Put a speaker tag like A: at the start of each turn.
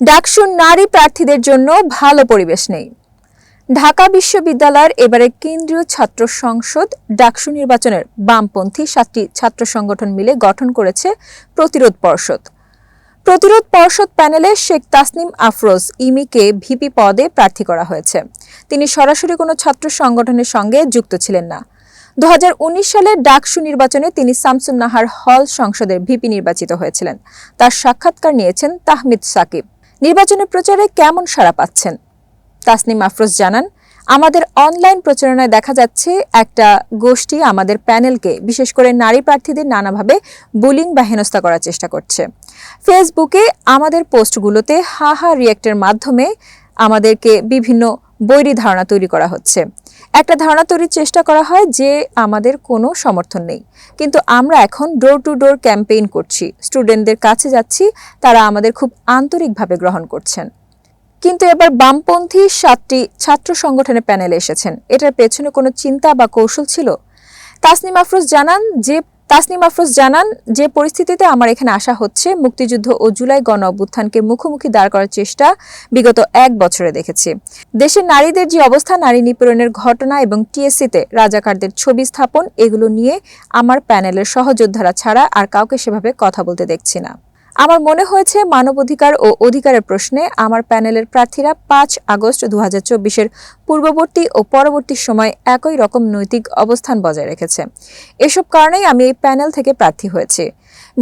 A: ডাকসুর নারী প্রার্থীদের জন্য ভালো পরিবেশ নেই। ঢাকা বিশ্ববিদ্যালয়ের এবারে কেন্দ্রীয় ছাত্র সংসদ ডাকসু নির্বাচনের বামপন্থী সাতটি ছাত্র সংগঠন মিলে গঠন করেছে প্রতিরোধ পর্ষদ। প্রতিরোধ পর্ষদ প্যানেলে শেখ তাসনিম আফরোজ ইমিকে ভিপি পদে প্রার্থী করা হয়েছে। তিনি সরাসরি কোনো ছাত্র সংগঠনের সঙ্গে যুক্ত ছিলেন না। দু হাজার উনিশ সালে ডাকসু নির্বাচনে তিনি শামসুন নাহার হল সংসদের ভিপি নির্বাচিত হয়েছিলেন। তার সাক্ষাৎকার নিয়েছেন তাহমিদ সাকিব। নির্বাচনের প্রচারে কেমন সাড়া পাচ্ছেন? তাসনিম আফরোজ জানান, আমাদের অনলাইন প্রচারণায় দেখা যাচ্ছে একটা গোষ্ঠী আমাদের প্যানেলকে, বিশেষ করে নারী প্রার্থীদের নানাভাবে বুলিং বা হেনস্থা করার চেষ্টা করছে। ফেসবুকে আমাদের পোস্টগুলোতে হা হা রিয়েক্টের মাধ্যমে আমাদেরকে বিভিন্ন বৈরী ধারণা তৈরি করা হচ্ছে। একটা ধারণা তৈরির চেষ্টা করা হয় যে আমাদের কোনো সমর্থন নেই। কিন্তু আমরা এখন ডোর টু ডোর ক্যাম্পেইন করছি। স্টুডেন্টদের কাছে যাচ্ছি, তারা আমাদের খুব আন্তরিকভাবে গ্রহণ করছেন। কিন্তু এবার বামপন্থী সাতটি ছাত্র সংগঠনের প্যানেলে এসেছেন। এটার পেছনে কোনো চিন্তা বা কৌশল ছিল? তাসনিম আফরোজ জানান যে তাসনিম আফরোজ জানান, যে পরিস্থিতিতে আমার এখানে আসা হচ্ছে, মুক্তিযুদ্ধ ও জুলাই গণ অভ্যুত্থানকে মুখোমুখি দাঁড় করার চেষ্টা বিগত এক বছরে দেখেছি। দেশের নারীদের যে অবস্থা, নারী নিপীড়নের ঘটনা এবং টিএসসিতে রাজাকারদের ছবি স্থাপন, এগুলো নিয়ে আমার প্যানেলের সহযোদ্ধারা ছাড়া আর কাউকে সেভাবে কথা বলতে দেখছি না। আমার মনে হয়েছে মানবাধিকার ও অধিকারের প্রশ্নে আমার প্যানেলের প্রার্থীরা পাঁচ আগস্ট দু হাজার পূর্ববর্তী ও পরবর্তী সময় একই রকম নৈতিক অবস্থান বজায় রেখেছে। এসব কারণেই আমি এই প্যানেল থেকে প্রার্থী হয়েছি।